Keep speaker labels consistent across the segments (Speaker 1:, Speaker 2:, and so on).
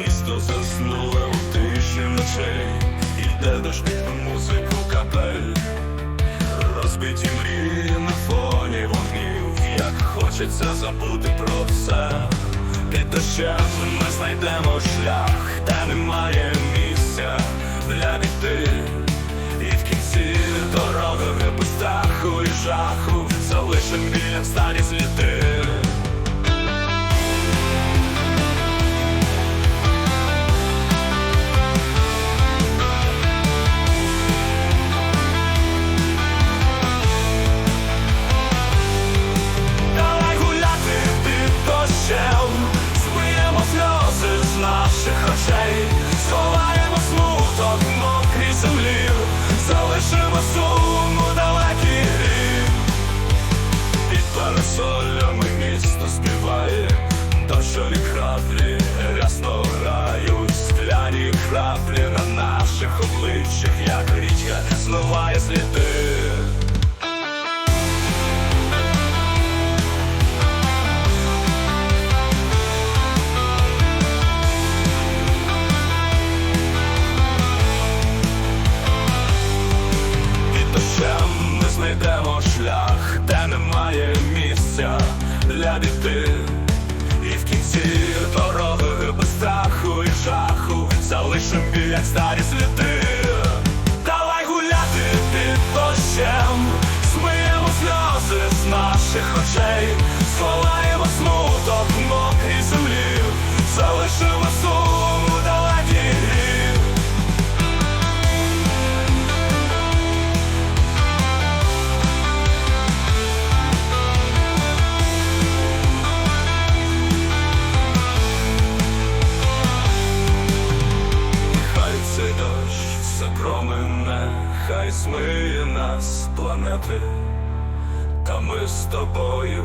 Speaker 1: Місто заснуло у тиші ночей, Іде дощ під музику капель, розбиті мрії на фоні вогнів, як хочеться забути про все. Під дощем ми знайдемо шлях, де немає місця для біди. І в кінці дороги без страху і жаху залишим біля старі сліди. Для біди. І в кінці дороги без страху і жаху залишим біля старі сліди. Давай гуляти під дощем, змиємо сльози з наших очей, сховаємо смуток в мокрій землі, залишимо змиє нас планети. Та ми з тобою,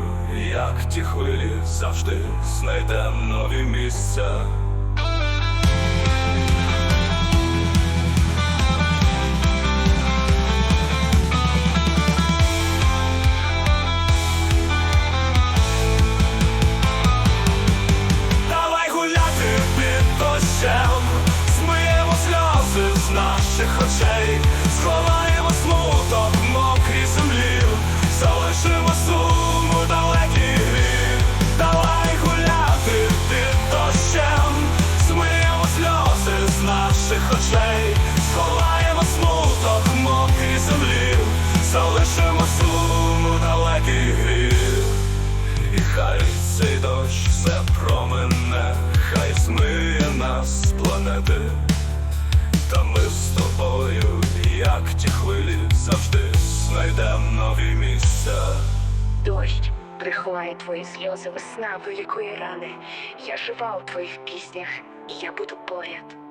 Speaker 1: як ті хвилі, завжди знайдемо нові місця. Залишимо сум у далекій. І хай цей дощ все промене, хай змиє нас з планети. Та ми з тобою, як ті хвилі, завжди знайдем нові місця.
Speaker 2: Дощ приховає твої сльози, весна вилікує рани. Я жива у твоїх піснях, і я буду поряд.